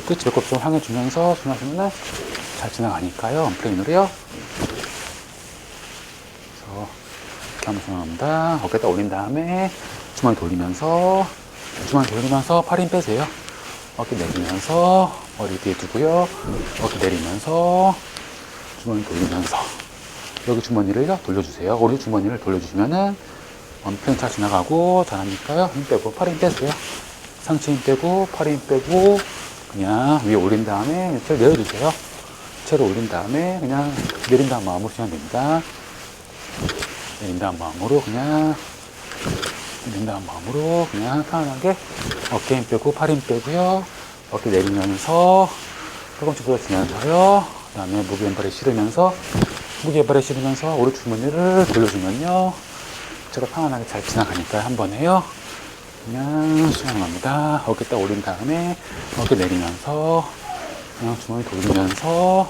끝 배꼽 좀 향해 주면서 지나시면은 잘 지나가니까요. 언플레인으로요. 그래서 이렇게 하면 지나갑니다. 어깨 딱 올린 다음에 주머니 돌리면서 주머니 돌리면서 팔 힘 빼세요. 어깨 내리면서 머리 뒤에 두고요. 어깨 내리면서 주머니 돌리면서 여기 주머니를 돌려주세요. 오른 주머니를 돌려주시면은 언플레인 잘 지나가고 잘하니까요. 힘 빼고 팔 힘 빼세요. 상체 힘 빼고 팔 힘 빼고 그냥 위에 올린 다음에 밑을 내려주세요. 채로 올린 다음에 그냥 내린 다음 마음으로 시면 됩니다. 내린 다음 마음으로 그냥 내린 다음 마음으로 그냥 편안하게 어깨 힘 빼고 팔 힘 빼고요. 어깨 내리면서 팔꿈치 부러지면서요. 그 다음에 무게 왼발에 실으면서 무게 왼발에 실으면서 오른 주머니를 돌려주면요. 제가 편안하게 잘 지나가니까 한번 해요. 그냥 수영합니다. 어깨 딱 올린 다음에 어깨 내리면서 그냥 주머니 돌리면서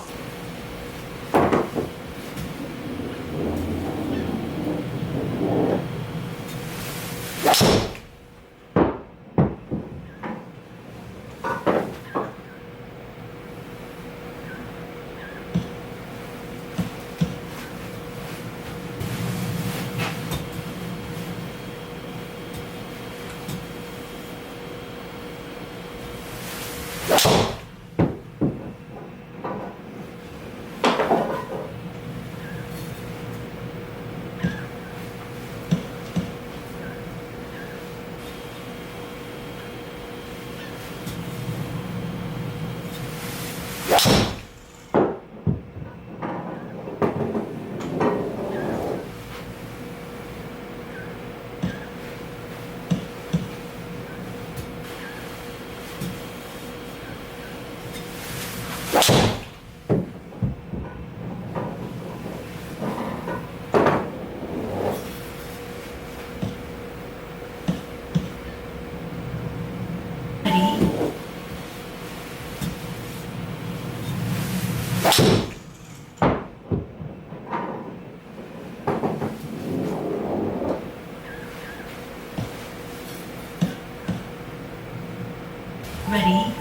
Ready.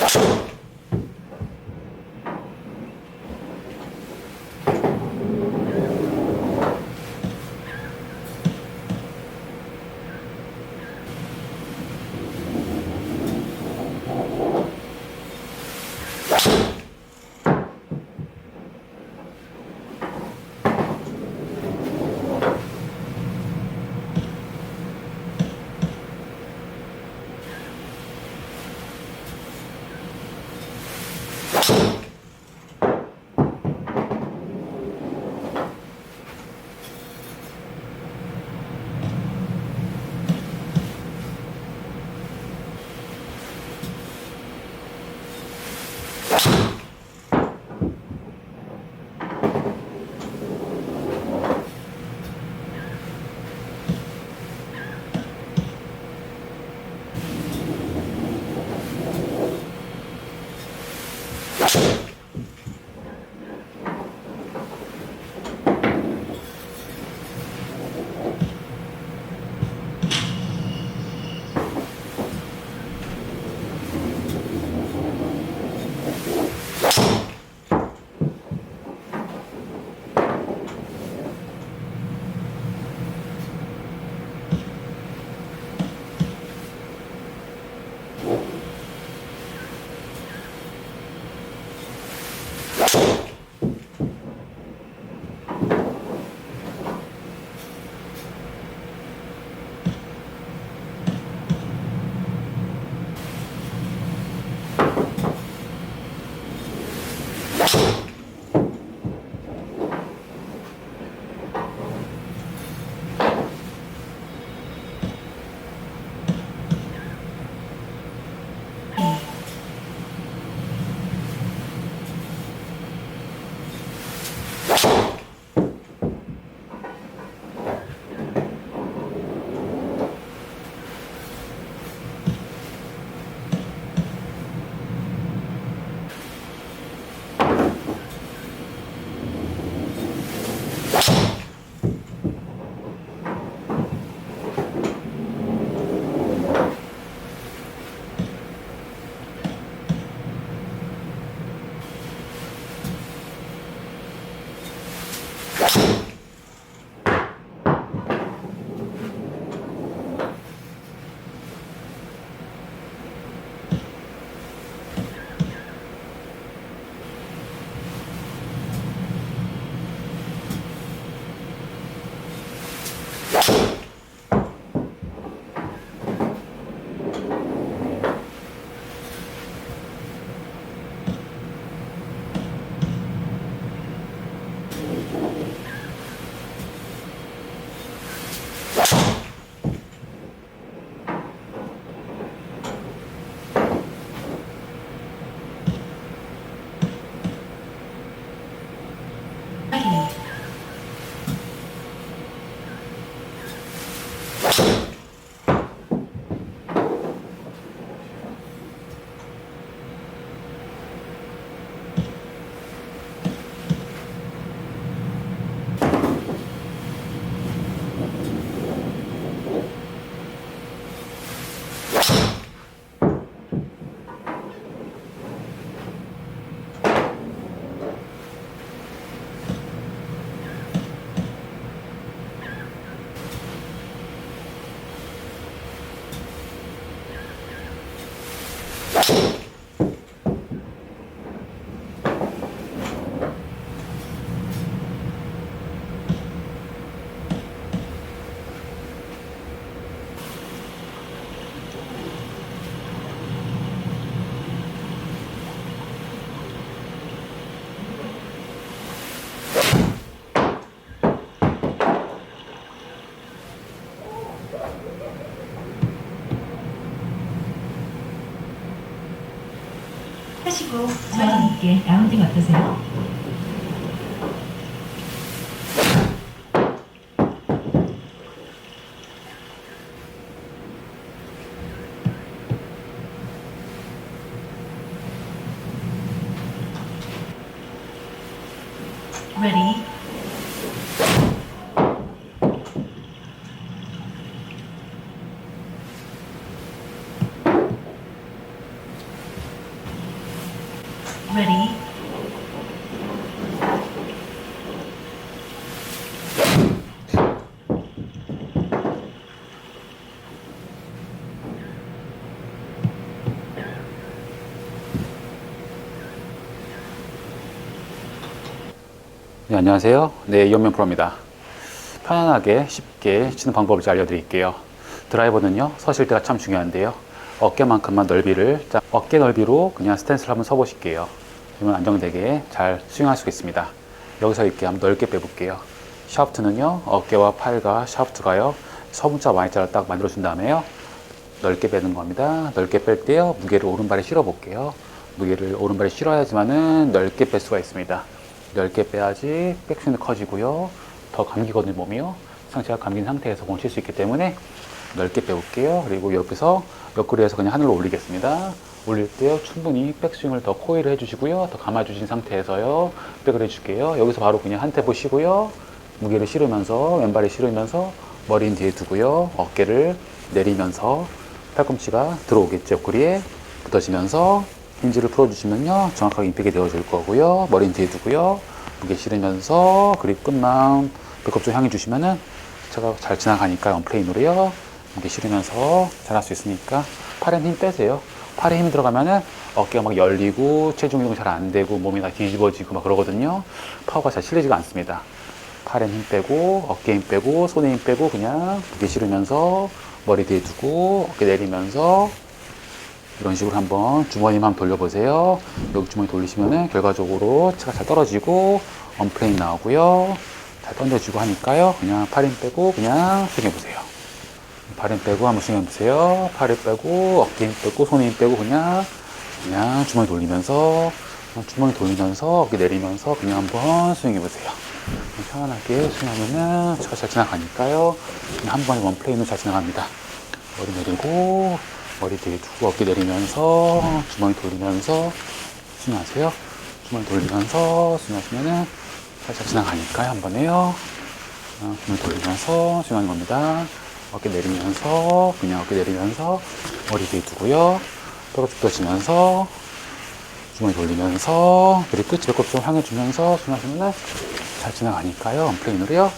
Let's go. 하시고 자신 있게 라운딩 어떠세요? Ready? 네, 안녕하세요. 네, 이현명 프로입니다. 편안하게 쉽게 치는 방법을 좀 알려드릴게요. 드라이버는요, 서실 때가 참 중요한데요. 어깨만큼만 넓이를, 자, 어깨 넓이로 그냥 스탠스를 한번 서보실게요. 그러면 안정되게 잘 스윙할 수 있습니다. 여기서 이렇게 한번 넓게 빼볼게요. 샤프트는요, 어깨와 팔과 샤프트가요, 서문자 Y자를 딱 만들어준 다음에요, 넓게 빼는 겁니다. 넓게 뺄 때요, 무게를 오른발에 실어 볼게요. 무게를 오른발에 실어야지만은 넓게 뺄 수가 있습니다. 넓게 빼야지 백스윙도 커지고요. 더 감기거든요, 몸이요. 상체가 감긴 상태에서 공을 칠수 있기 때문에 넓게 빼볼게요. 그리고 옆에서 옆구리에서 그냥 하늘로 올리겠습니다. 올릴 때요, 충분히 백스윙을 더 코일을 해주시고요. 더 감아주신 상태에서요, 백을 해줄게요. 여기서 바로 그냥 한테 보시고요. 무게를 실으면서, 왼발에 실으면서, 머리는 뒤에 두고요. 어깨를 내리면서, 팔꿈치가 들어오겠죠, 옆구리에. 붙어지면서, 힌지를 풀어주시면요. 정확하게 임팩이 되어줄 거고요. 머리는 뒤에 두고요. 무게 실으면서, 그립 끝만 배꼽 좀 향해 주시면은, 제가 잘 지나가니까 언플레인으로요. 무게 실으면서 잘 할 수 있으니까, 팔에 힘 빼세요. 팔에 힘이 들어가면은 어깨가 막 열리고 체중 이동 잘 안 되고 몸이 다 뒤집어지고 막 그러거든요. 파워가 잘 실리지가 않습니다. 팔에 힘 빼고 어깨 힘 빼고 손에 힘 빼고 그냥 무게 실으면서 머리 뒤에 두고 어깨 내리면서 이런 식으로 한번 주머니만 돌려보세요. 여기 주머니 돌리시면은 결과적으로 체가 잘 떨어지고 언플레인 나오고요. 잘 던져주고 하니까요. 그냥 팔 힘 빼고 그냥 스윙해보세요. 팔 힘 빼고 한번 스윙해보세요. 팔힘 빼고 어깨 힘 빼고 손에 힘 빼고 그냥 그냥 주머니 돌리면서 주머니 돌리면서 어깨 내리면서 그냥 한번 스윙해보세요. 편안하게 스윙하면은 차가 잘 지나가니까요. 한 번에 원플레인으로 잘 지나갑니다. 머리 내리고 머리 뒤에 두고 어깨 내리면서 주머니 돌리면서 스윙하세요. 주머니 돌리면서 스윙하시면은 살짝 지나가니까요. 한 번에요. 어, 주머니 돌리면서 스윙하는 겁니다. 어깨 내리면서 그냥 어깨 내리면서 머리 뒤에 두고요. 떨어져 펴지면서 주머니 돌리면서 그리고 끝 배꼽 좀 향해 주면서 스윙하시면은 잘 지나가니까요. 언플레인으로요.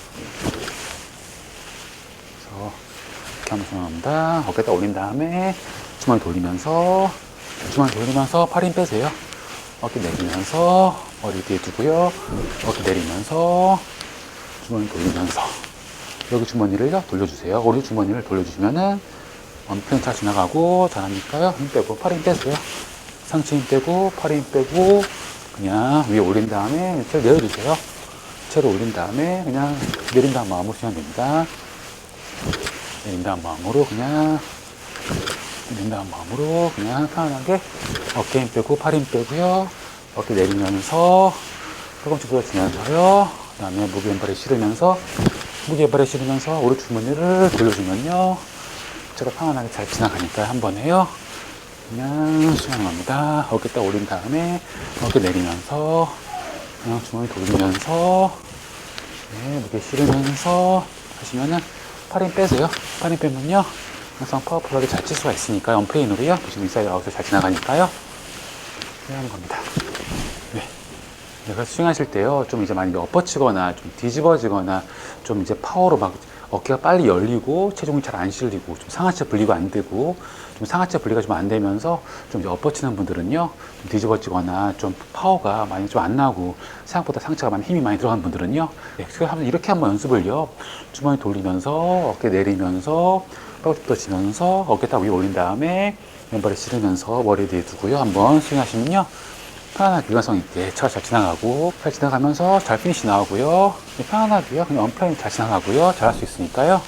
그래서 이렇게 한번 스윙합니다. 어깨 딱 올린 다음에 주머니 돌리면서 주머니 돌리면서 팔 힘 빼세요. 어깨 내리면서 머리 뒤에 두고요. 어깨 내리면서 주머니 돌리면서 여기 주머니를요 돌려주세요. 오른쪽 주머니를 돌려주시면은 언플레인 잘 지나가고 잘하니까요. 힘 빼고 팔 힘 빼세요. 상체 힘 빼고 팔 힘 빼고 그냥 위에 올린 다음에 채를 내려주세요. 채를 올린 다음에 그냥 내린 다음 쓰면 됩니다. 내린 다음 마음으로 그냥 내린 다음 마음으로 그냥 편안하게 어깨 힘 빼고 팔 힘 빼고요. 어깨 내리면서 팔꿈치 부러지면서요. 그 다음에 무게 왼발에 실으면서 무게 발에 실으면서 오른쪽 주머니를 돌려주면요. 제가 편안하게 잘 지나가니까 한 번 해요. 그냥 수영합니다. 어깨 딱 올린 다음에 어깨 내리면서 그냥 주머니 돌리면서 네, 무게 실으면서 하시면은 팔힘 빼세요. 팔힘 빼면요. 항상 파워풀하게 잘칠 수가 있으니까요. 언페인으로요. 지금 인사이드 아웃을 잘 지나가니까요. 네, 하는 겁니다. 네. 내가 스윙하실 때요, 좀 이제 많이 엎어치거나 좀 뒤집어지거나 좀 이제 파워로 막 어깨가 빨리 열리고 체중이 잘 안 실리고 좀 상하체 분리가 안 되고 좀 상하체 분리가 좀 안 되면서 좀 엎어치는 분들은요, 좀 뒤집어지거나 좀 파워가 많이 좀 안 나고 생각보다 상체가 많이 힘이 많이 들어간 분들은요, 한번 이렇게 한번 연습을요, 주머니 돌리면서 어깨 내리면서 뼈부터 지면서 어깨 딱 위에 올린 다음에 왼발을 실으면서 머리 뒤에 두고요, 한번 스윙하시면요. 편안하게 일관성 있게 차가 잘 지나가고 잘 지나가면서 잘 피니시 나오고요. 네, 편안하게요. 그냥 언플라인 잘 지나가고요. 잘 할 수 있으니까요.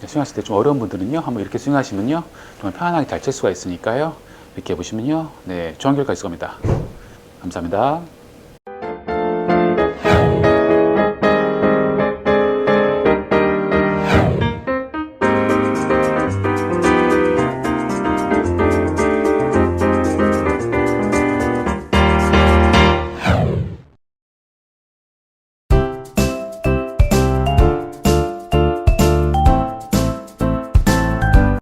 네, 스윙하실 때 좀 어려운 분들은요 한번 이렇게 스윙하시면요 정말 편안하게 잘 칠 수가 있으니까요. 이렇게 해보시면요 네 좋은 결과 있을 겁니다. 감사합니다